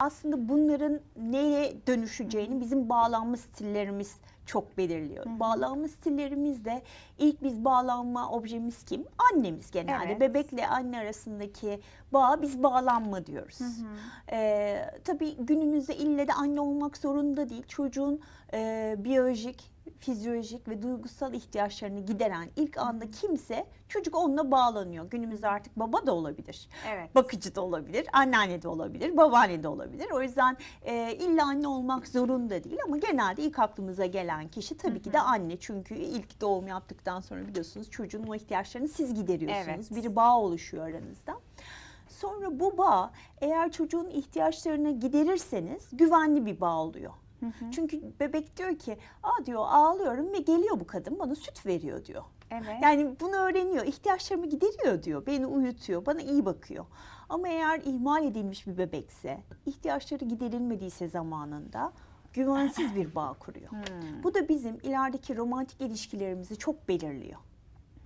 aslında bunların neye dönüşeceğini bizim bağlanma stillerimiz çok belirliyor. Bağlanma stillerimiz de ilk biz bağlanma objemiz kim? Annemiz genelde. Evet. Bebekle anne arasındaki bağ biz bağlanma diyoruz. Ee, tabii günümüzde ille de anne olmak zorunda değil. Çocuğun e, biyolojik, fizyolojik ve duygusal ihtiyaçlarını gideren ilk anda kimse çocuk onunla bağlanıyor. Günümüzde artık baba da olabilir. Evet. Bakıcı da olabilir, anneanne de olabilir, babaanne de olabilir. O yüzden e, illa anne olmak zorunda değil ama genelde ilk aklımıza gelen kişi tabii ki de anne. Çünkü ilk doğum yaptıktan sonra biliyorsunuz çocuğun o ihtiyaçlarını siz gideriyorsunuz. Evet. Bir bağ oluşuyor aranızda. Sonra bu bağ eğer çocuğun ihtiyaçlarını giderirseniz güvenli bir bağ oluyor. Çünkü bebek diyor ki, aa diyor ağlıyorum ve geliyor bu kadın bana süt veriyor diyor. Evet. Yani bunu öğreniyor, ihtiyaçlarımı gideriyor diyor, beni uyutuyor, bana iyi bakıyor. Ama eğer ihmal edilmiş bir bebekse, ihtiyaçları giderilmediyse zamanında güvensiz bir bağ kuruyor. Bu da bizim ilerideki romantik ilişkilerimizi çok belirliyor.